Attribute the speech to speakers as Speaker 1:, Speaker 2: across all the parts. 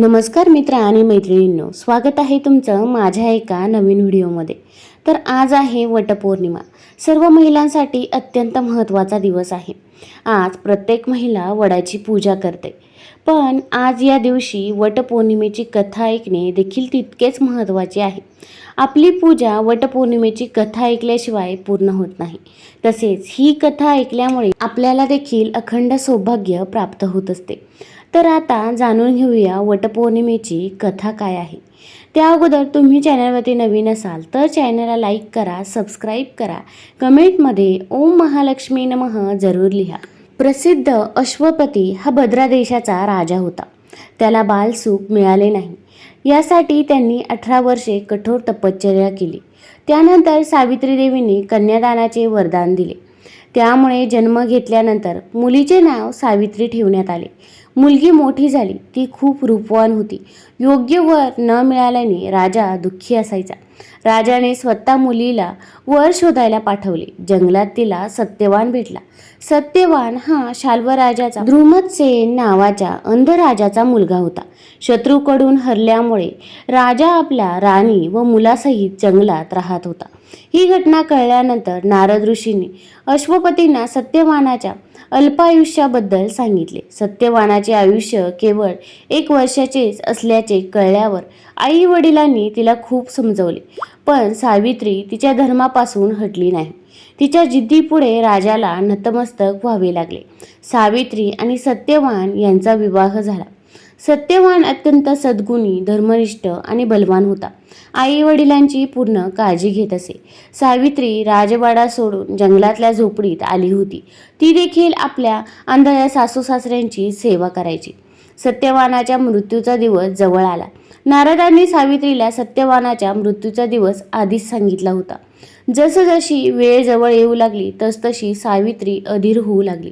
Speaker 1: नमस्कार मित्र आणि मैत्रिणींनो स्वागत आहे तुमचं माझ्या एका नवीन व्हिडिओमध्ये. तर आज आहे वटपौर्णिमा. सर्व महिलांसाठी अत्यंत महत्त्वाचा दिवस आहे. आज प्रत्येक महिला वडाची पूजा करते. पण आज या दिवशी वटपौर्णिमेची कथा ऐकणे देखील तितकेच महत्त्वाचे आहे. आपली पूजा वटपौर्णिमेची कथा ऐकल्याशिवाय पूर्ण होत नाही. तसेच ही कथा ऐकल्यामुळे आपल्याला देखील अखंड सौभाग्य प्राप्त होत असते. तर आता जाणून घेऊया वटपौर्णिमेची कथा काय आहे. त्या अगोदर तुम्ही चॅनलवरती नवीन असाल तर चॅनलला लाईक करा सबस्क्राईब करा. कमेंटमध्ये ओम महालक्ष्मी नमः जरूर लिहा. प्रसिद्ध अश्वपती हा भद्रा देशाचा राजा होता. त्याला बालसुख मिळाले नाही. यासाठी त्यांनी अठरा वर्षे कठोर तपश्चर्या केली. त्यानंतर सावित्री देवीने कन्यादानाचे वरदान दिले. त्यामुळे जन्म घेतल्यानंतर मुलीचे नाव सावित्री ठेवण्यात आले. मुलगी मोठी झाली. ती खूप रूपवान होती. योग्य वर न मिळाल्याने राजा दुःखी असायचा. राजाने स्वतः मुलीला वर शोधायला पाठवले. जंगलात तिला सत्यवान भेटला. सत्यवान हा शाल्व राजाचा ध्रुमतसेन नावाच्या अंधराजाचा मुलगा होता. शत्रूकडून हरल्यामुळे राजा आपल्या राणी व मुलासहित जंगलात राहत होता. ही घटना कळल्यानंतर नारद ऋषींनी अश्वपतींना सत्यवानाच्या अल्पायुष्याबद्दल सांगितले. सत्यवानाचे आयुष्य केवळ एक वर्षाचेच असल्याचे कळल्यावर आई वडिलांनी तिला खूप समजवले. पण सावित्री तिच्या धर्मापासून हटली नाही. तिच्या जिद्दीपुढे राजाला नतमस्तक व्हावे लागले. सावित्री आणि सत्यवान यांचा विवाह झाला. सत्यवान अत्यंत सद्गुणी धर्मनिष्ठ आणि बलवान होता. आई वडिलांची पूर्ण काळजी घेत असे. सावित्री राजवाडा सोडून जंगलातल्या झोपडीत आली होती. ती देखील आपल्या आंधळ्या सासू सासऱ्यांची सेवा करायची. सत्यवानाच्या मृत्यूचा दिवस जवळ आला. नारदांनी सावित्रीला सत्यवानाच्या मृत्यूचा दिवस आधीच सांगितला होता. जसजशी वेळ जवळ येऊ लागली तसतशी सावित्री अधीर होऊ लागली.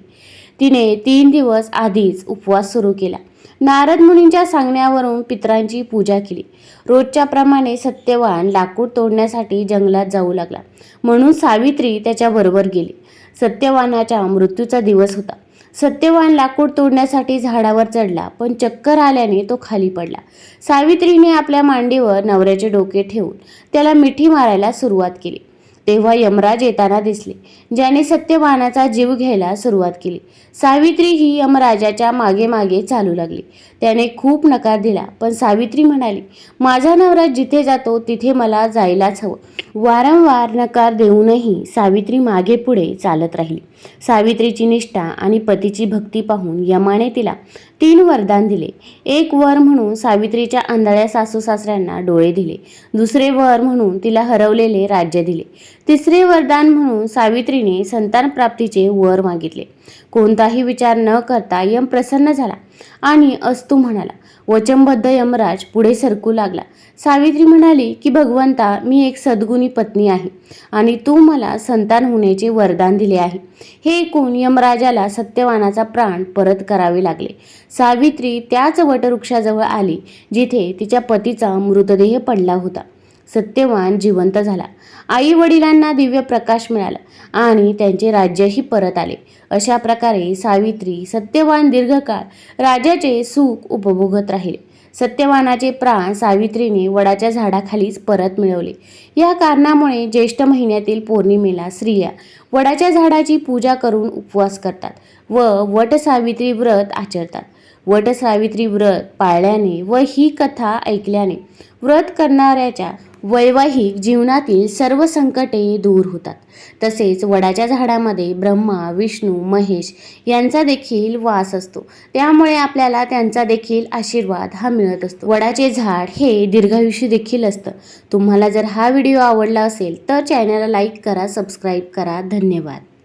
Speaker 1: तिने तीन दिवस आधीच उपवास सुरू केला. नारद मुनींच्या सांगण्यावरून पितरांची पूजा केली. रोजच्या प्रमाणे सत्यवान लाकूड तोडण्यासाठी जंगलात जाऊ लागला. म्हणून सावित्री त्याच्याबरोबर गेली. सत्यवानाच्या मृत्यूचा दिवस होता. सत्यवान लाकूड तोडण्यासाठी झाडावर चढला पण चक्कर आल्याने तो खाली पडला. सावित्रीने आपल्या मांडीवर नवऱ्याचे डोके ठेवून त्याला मिठी मारायला सुरुवात केली. तेव्हा यमराज येताना दिसले. ज्याने सत्यवानाचा जीव घ्यायला सुरुवात केली. सावित्री ही यमराजाच्या मागे मागे चालू लागली. त्याने खूप नकार दिला. पण सावित्री म्हणाली माझा नवरा जिथे जातो तिथे मला जायलाच हवं. वारंवार नकार देऊनही सावित्री मागे पुढे चालत राहिली. सावित्रीची निष्ठा आणि पतीची भक्ती पाहून यमाने तिला तीन वरदान दिले. एक वर म्हणून सावित्रीच्या आंधळ्या सासू सासऱ्यांना डोळे दिले. दुसरे वर म्हणून तिला हरवलेले राज्य दिले. तिसरे वरदान म्हणून सावित्रीने संतान प्राप्तीचे वर मागितले. कोणताही विचार न करता यम प्रसन्न झाला आणि अस्तू म्हणाला वचनबद्ध यमराज पुढे सरकू लागला. सावित्री म्हणाली की भगवंता मी एक सद्गुणी पत्नी आहे आणि तू मला संतान होण्याचे वरदान दिले आहे. हे ऐकून यमराजाला सत्यवानाचा प्राण परत करावे लागले. सावित्री त्याच वटवृक्षाजवळ आली जिथे तिच्या पतीचा मृतदेह पडला होता. सत्यवान जिवंत झाला. आई वडिलांना दिव्य प्रकाश मिळाला आणि त्यांचे राज्यही परत आले. अशा प्रकारे सावित्री सत्यवान दीर्घकाळ राजाचे सुख उपभोगत राहिले. सत्यवानाचे प्राण सावित्रीने वडाच्या झाडाखालीच परत मिळवले. या कारणामुळे ज्येष्ठ महिन्यातील पौर्णिमेला स्त्रिया वडाच्या झाडाची पूजा करून उपवास करतात व वट सावित्री व्रत आचरतात. वट सावित्री व्रत पाळल्याने व ही कथा ऐकल्याने व्रत करणाऱ्याच्या वैवाहिक जीवनातील सर्व संकटे दूर होतात. तसेच वडाच्या झाडामध्ये ब्रह्मा विष्णू महेश यांचा देखील वास असतो. त्यामुळे आपल्याला त्यांचा देखील आशीर्वाद हा मिळत असतो. वडाचे झाड हे दीर्घायुष्य देखील असतं. तुम्हाला जर हा व्हिडिओ आवडला असेल तर चॅनलला लाईक करा सबस्क्राईब करा. धन्यवाद.